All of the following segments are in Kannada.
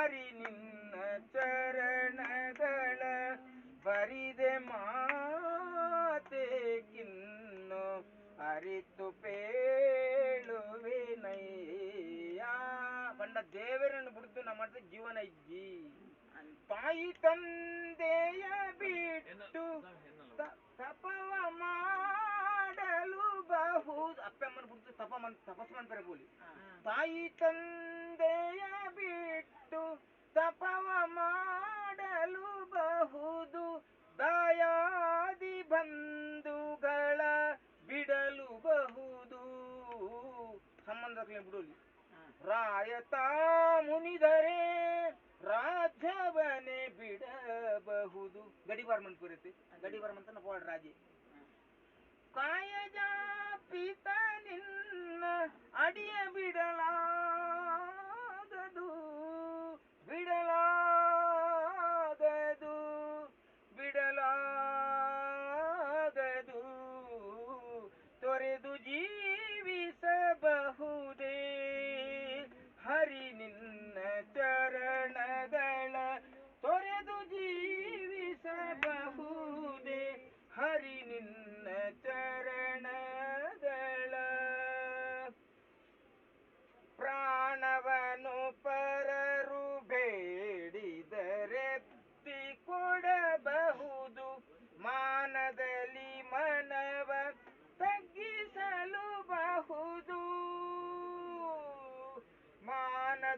ಹರಿ ನಿನ್ನ ಚರಣಗಳ ಬರಿದೆ ಮಾತೆ ಕಿನ್ನು ಅರಿತು ಪೇಳುವಿನಯ್ಯ. ಬಂಡ ದೇವರನ್ನು ಬಿಡ್ತು ನಮ್ಮ ಜೀವನ ಇಜ್ಜಿ. ತಾಯಿ ತಂದೆಯ ಬಿಟ್ಟು ತಪವ ತಪವ ಮಾಡಲು ಬಹುದು ಅಪ್ಪಮ್ಮನ ಬಿಡ್ತು ತಪ ಮನ್ ತಪಸ್ ಮಾಡ್ತಾರೆ ಬೋಲಿ ತಾಯಿ ತಂದೆಯ ಬಿಟ್ಟು ತಪವ ಮಾಡಲು ಬಹುದು. ದಯಾದಿ ಬಂಧುಗಳ ಬಿಡಲು ಬಹುದು. ಸಂಬಂಧಕ್ಕೆ ಬಿಡೋಲಿ ರಾಯತ ಮುನಿದರೆ ರಾಜವನೇ ಬಿಡಬಹುದು. ಗಡಿಬಾರ್ ಮಂತ್ ಬರುತ್ತೆ ಗಡಿಬಾರ್ ಮಂತ್ ರಾಜೇ ರಾಜೆ ಕಾಯಜ ಪಿತ ನಿನ್ನ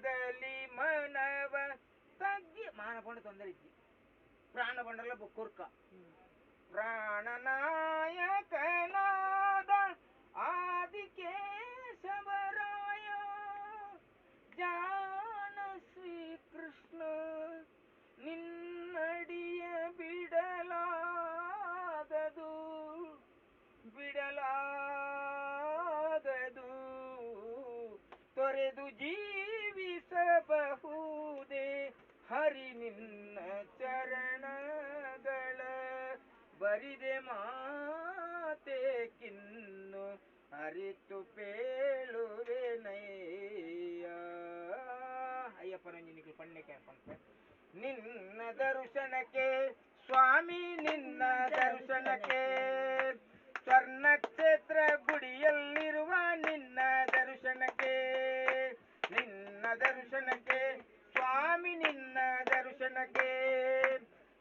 ಮಾನದಲ್ಲಿ ಮನವ ತಗ್ಗಿ ಮಾನ ಬಂಡ ತೊಂದರೆ ಇದ್ದಿ ಪ್ರಾಣ ಬಂಡಲ್ಲ ಕುರ್ಕ ಪ್ರಾಣನಾಯಕನಾದ ಆದಿಕೇಶವರಾಯ ಜಾನ ಶ್ರೀಕೃಷ್ಣ ನಿನ್ನಡಿಯ ಬಿಡಲಾಗದು ಬಿಡಲಾಗದು ತೊರೆದು ಜೀವಿಸಬಹುದೇ ಹರಿ ನಿನ್ನ ಚರಣಗಳ ಬರಿದೆ ಮಾತೆ ಕಿನ್ನು ಅರಿತು ಪೇಳುವೆನಯ್ಯ ಅಯ್ಯಪ್ಪನ ನಿನಗೆ ಪಣ್ಣೆ ಪಂಪ ನಿನ್ನ ದರ್ಶನಕ್ಕೆ, ಸ್ವಾಮಿ ನಿನ್ನ ದರ್ಶನಕ್ಕೆ ಸ್ವರ್ಣ ಕ್ಷೇತ್ರ ಗುಡಿಯಲ್ಲಿರುವ ನಿನ್ನ ದರ್ಶನಕ್ಕೆ ನಿನ್ನ ದರ್ಶನಕ್ಕೆ ಸ್ವಾಮಿ ನಿನ್ನ ದರ್ಶನಕ್ಕೆ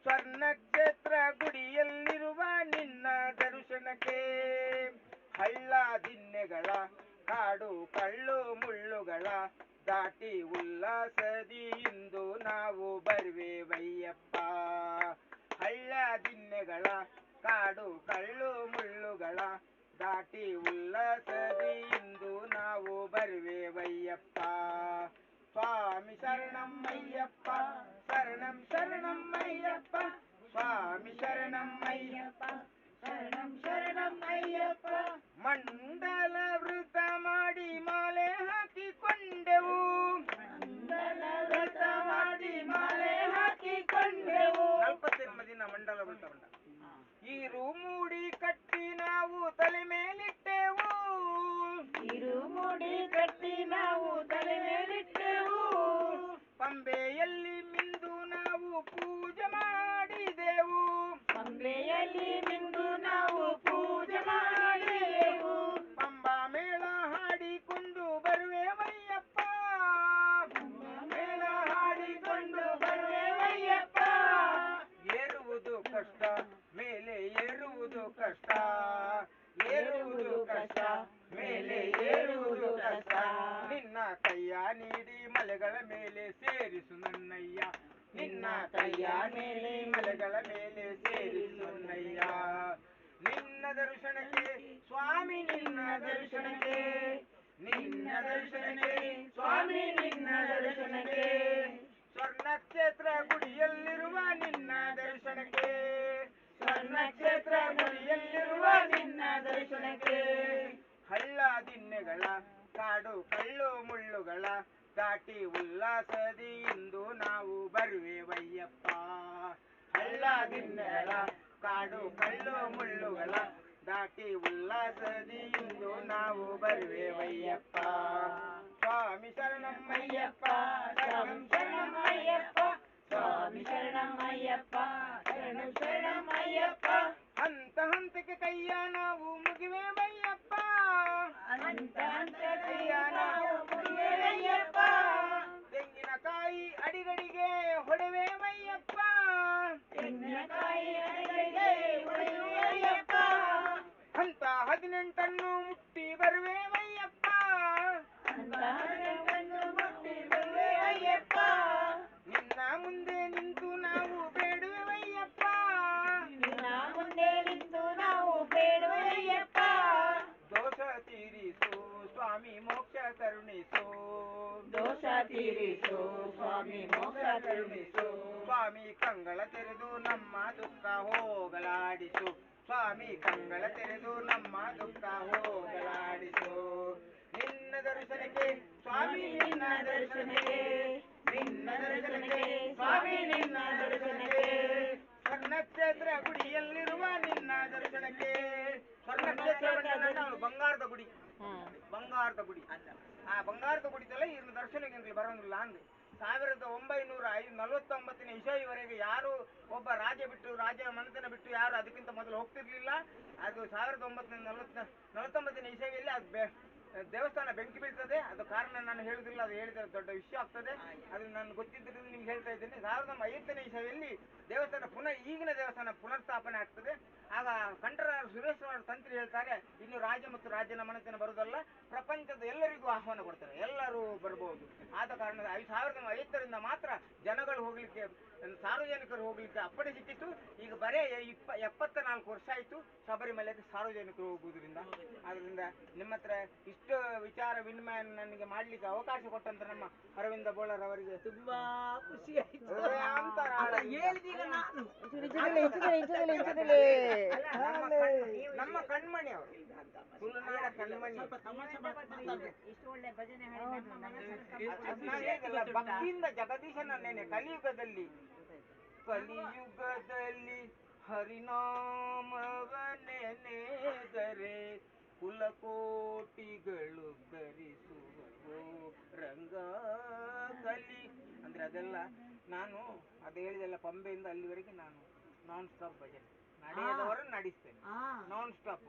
ಸ್ವರ್ಣ ಕ್ಷೇತ್ರ ಗುಡಿಯಲ್ಲಿರುವ ನಿನ್ನ ದರ್ಶನಕ್ಕೆ ಹಳ್ಳ ದಿನ್ನೆಗಳ ಕಾಡು ಕಳ್ಳು ಮುಳ್ಳುಗಳ ದಾಟಿ ಉಲ್ಲಾಸದಿ ಇಂದು ನಾವು ಬರುವೆವಯ್ಯಪ್ಪ ಹಳ್ಳ ದಿನ್ನೆಗಳ ಕಾಡು ಕಳ್ಳು ಮುಳ್ಳುಗಳ ದಾಟಿ ಉಲ್ಲಾಸದಿ ಇಂದು ನಾವು ಬರುವೆವಯ್ಯಪ್ಪ ಸ್ವಾಮಿ ಶರಣಮ್ಮಯ್ಯಪ್ಪ ಶರಣಂ ಶರಣಮ್ಮಯ್ಯಪ್ಪ ಸ್ವಾಮಿ ಶರಣಮ್ಮಯ್ಯಪ್ಪ ಶರಣಂ ಶರಣಮ್ಮಯ್ಯಪ್ಪ ಮಂಡಲ ದಿನ ಮಂಡಲ ವೃತ ಬಂದ ಈರು ಮೂಡಿ ಕಟ್ಟಿ ನಾವು ತಲೆ ಮೇಲಿಟ್ಟೆವು ಇರುಮುಡಿ ಕಟ್ಟಿ ನಾವು ತಲೆ ಮೇಲಿಟ್ಟೆವು ಪಂಬೆಯಲ್ಲಿ ಮಿಂದು ನಾವು ಪೂಜೆ ಮಾಡಿದೆವು ಕಷ್ಟ, ಏರುವುದು ಕಷ್ಟ, ಮೇಲೆ ಏರುವುದು ಕಷ್ಟ. ನಿನ್ನ ಕೈಯ ನೀಡಿ ಮಲೆಗಳ ಮೇಲೆ ಸೇರಿಸು ನನ್ನಯ್ಯ. ನಿನ್ನ ಕೈಯ ನೀಡಿ ಮಲೆಗಳ ಮೇಲೆ ಸೇರಿಸು ನನ್ನಯ್ಯ. ನಿನ್ನ ದರ್ಶನಕ್ಕೆ, ಸ್ವಾಮಿ ನಿನ್ನ ದರ್ಶನಕ್ಕೆ. ನಿನ್ನ ದರ್ಶನಕ್ಕೆ, ಸ್ವಾಮಿ ನಿನ್ನ ದರ್ಶನಕ್ಕೆ. ಸ್ವರ್ಣ ಕ್ಷೇತ್ರ ಗುಡಿಯಲ್ಲಿರುವ ನಿನ್ನ ದರ್ಶನಕ್ಕೆ. ಸ್ವರ್ಣ ಗುಡಿಯಲ್ಲಿರುವ ನಿನ್ನ ದರ್ಶನಕ್ಕೆ ಹಳ್ಳ ದಿನ್ನೆಗಳ ಕಾಡು ಕಳ್ಳು ಮುಳ್ಳುಗಳ, ದಾಟಿ ಉಲ್ಲಾಸದಿ ಇಂದು ನಾವು ಬರುವೆವಯ್ಯಪ್ಪ ಹಳ್ಳ ದಿನ್ನೆಗಳ ಕಾಡು ಕಳ್ಳು ಮುಳ್ಳುಗಳ, ದಾಟಿ ಉಲ್ಲಾಸದಿ ಇಂದು ನಾವು ಬರುವೆವಯ್ಯಪ್ಪ ಸ್ವಾಮಿ ಶರಣಮ್ಮಯ್ಯಪ್ಪ ಶರಣಂ ಶರಣಮ್ಮಯ್ಯ ಸ್ವಾಮಿ ಮೋಕ್ಷ ಕರುಣಿಸು ಸ್ವಾಮಿ ಕಂಗಳ ತೆರೆದು ನಮ್ಮ ದುಃಖ ಹೋಗಲಾಡಿಸು. ಸ್ವಾಮಿ ಕಂಗಳ ತೆರೆದು ನಮ್ಮ ದುಃಖ ಹೋಗಲಾಡಿಸು. ನಿನ್ನ ದರ್ಶನಕ್ಕೆ ಸ್ವಾಮಿ ನಿನ್ನ ದರ್ಶನಕ್ಕೆ. ನಿನ್ನ ದರ್ಶನಕ್ಕೆ ಸ್ವಾಮಿ ನಿನ್ನ ದರ್ಶನಕ್ಕೆ. ಸ್ವರ್ಣಕ್ಷೇತ್ರ ಗುಡಿಯಲ್ಲಿರುವ ನಿನ್ನ ದರ್ಶನಕ್ಕೆ. ಸ್ವರ್ಣಕ್ಷೇತ್ರ ಬಂಗಾರದ ಗುಡಿ. ಬಂಗಾರದ ಗುಡಿ. ಆ ಬಂಗಾರದ ಗುಡಿದಲ್ಲ ಇನ್ನು ದರ್ಶನಕ್ಕೆ ಬರೋಂಗಿಲ್ಲ ಅಂದೆ. ಸಾವಿರದ ಒಂಬೈನೂರ ಐ ನಲವತ್ತೊಂಬತ್ತನೇ ಇಸವಿವರೆಗೆ ಯಾರು ಒಬ್ಬ ರಾಜ ಬಿಟ್ಟು ರಾಜ ಮನೆತನ ಬಿಟ್ಟು ಯಾರು ಅದಕ್ಕಿಂತ ಮೊದಲು ಹೋಗ್ತಿರ್ಲಿಲ್ಲ. ಅದು ಸಾವಿರದ ಒಂಬತ್ತನೇ ನಲವತ್ತ ನಲವತ್ತೊಂಬತ್ತನೇ ಇಸವಿಯಲ್ಲಿ ಅದು ಬೆ ದೇವಸ್ಥಾನ ಬೆಂಕಿ ಬೀಳ್ತದೆ. ಅದು ಕಾರಣ ನಾನು ಹೇಳುದಿಲ್ಲ ಅದು ಹೇಳಿದ್ರೆ ದೊಡ್ಡ ವಿಷಯ ಆಗ್ತದೆ. ಅದು ನಾನು ಗೊತ್ತಿದ್ದರಿಂದ ನಿಮ್ಗೆ ಹೇಳ್ತಾ ಇದ್ದೇನೆ. ಸಾವಿರದ ಒಂಬ- ಐವತ್ತನೇ ಇಸವಿಯಲ್ಲಿ ದೇವಸ್ಥಾನ ಪುನಃ ಈಗಿನ ದೇವಸ್ಥಾನ ಪುನರ್ಸ್ಥಾಪನೆ ಆಗ್ತದೆ. ಆಗ ಕಂಠರ ಸುರೇಶ್ವರ ತಂತ್ರಿ ಹೇಳ್ತಾರೆ ಇನ್ನು ರಾಜ ಮತ್ತು ರಾಜ್ಯನ ಮನಸ್ಸಿನ ಬರುವುದಲ್ಲ ಪ್ರಪಂಚದ ಎಲ್ಲರಿಗೂ ಆಹ್ವಾನ ಕೊಡ್ತಾರೆ. ಎಲ್ಲರೂ ಬರಬಹುದು ಆದ ಕಾರಣ ಐದು ಸಾವಿರದ ಐವತ್ತರಿಂದ ಮಾತ್ರ ಜನಗಳು ಹೋಗ್ಲಿಕ್ಕೆ ಸಾರ್ವಜನಿಕರು ಹೋಗ್ಲಿಕ್ಕೆ ಅಪ್ಪಣೆ ಸಿಕ್ಕಿತ್ತು ಈಗ ಬರೇ ಇಪ್ಪ ಎಪ್ಪತ್ತ ನಾಲ್ಕು ವರ್ಷ ಆಯ್ತು. ಶಬರಿಮಲೆಗೆ ಸಾರ್ವಜನಿಕರು ಹೋಗುವುದರಿಂದ. ಆದ್ದರಿಂದ ನಿಮ್ಮ ಹತ್ರ ಇಷ್ಟು ವಿಚಾರ ವಿನಿಮಯ ನನಗೆ ಮಾಡ್ಲಿಕ್ಕೆ ಅವಕಾಶ ಕೊಟ್ಟಂತ ನಮ್ಮ ಅರವಿಂದ ಬೋಳರ್ ಅವರಿಗೆ ತುಂಬಾ ಖುಷಿ ಆಯ್ತು. ಹೇಳಿದೀಗ ನಾನು. ನಮ್ಮ ನಮ್ಮ ಕಣ್ಮಣಿ ಅವರು. ತುಳುನಾಡ ಕಣ್ಮಣಿ. ಇಷ್ಟು ಒಳ್ಳೆ ಭಜನೆ ಹಾಡಿ ಭಕ್ತಿಯಿಂದ ಜಗದೀಶನ ನೆನೆ ಕಲಿಯುಗದಲ್ಲಿ. ಕಲಿಯುಗದಲ್ಲಿ ಹರಿನಾಮವ ನೆನೆದರೆ ಕಲಿ ಅಂದ್ರೆ ಅದೆಲ್ಲ ನಾನು ಅದು ಹೇಳಿದೆಲ್ಲ ಪಂಬೆಯಿಂದ ಅಲ್ಲಿವರೆಗೆ ನಾನು ನಾನ್ ಸ್ಟಾಪ್ ಭಜನೆ ನಡೆಯದವರು ನಡೆಸ್ತೇನೆ. Non stop